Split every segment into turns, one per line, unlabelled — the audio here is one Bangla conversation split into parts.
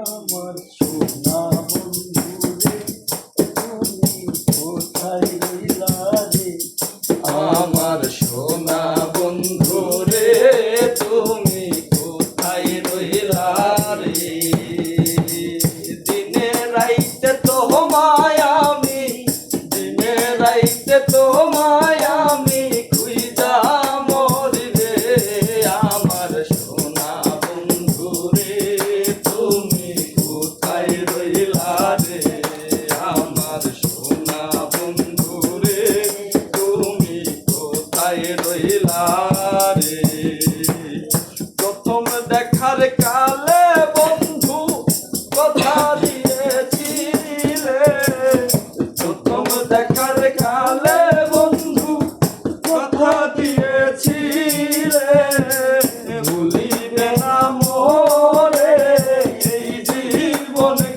আমার সোনা বন্ধু রে তুমি কোথায় রইলা রে
দিনে রাইতে তোমায় আমি দিনে রাইতে তোমায়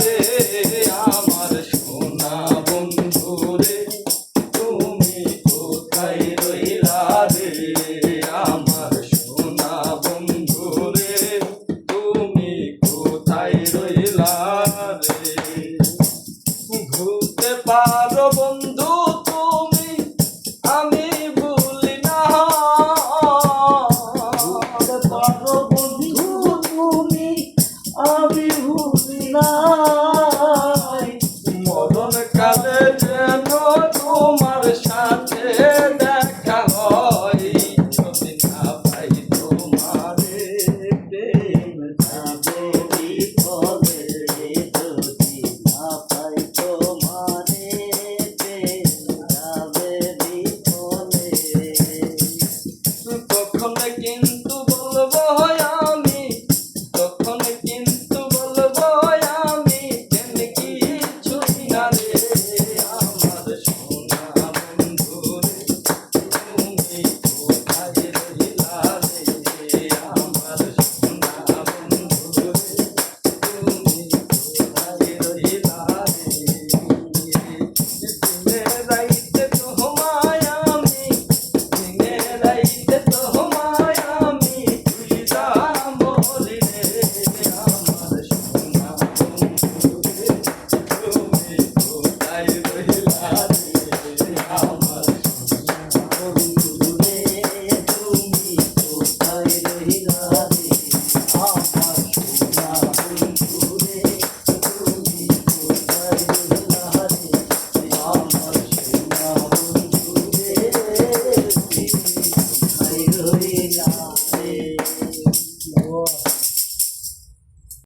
রে তুমি কোথায় রইলা রে? আমার সোনা তুমি আমি ভুলি না।
ঘুরতে বন্ধু
i'm gonna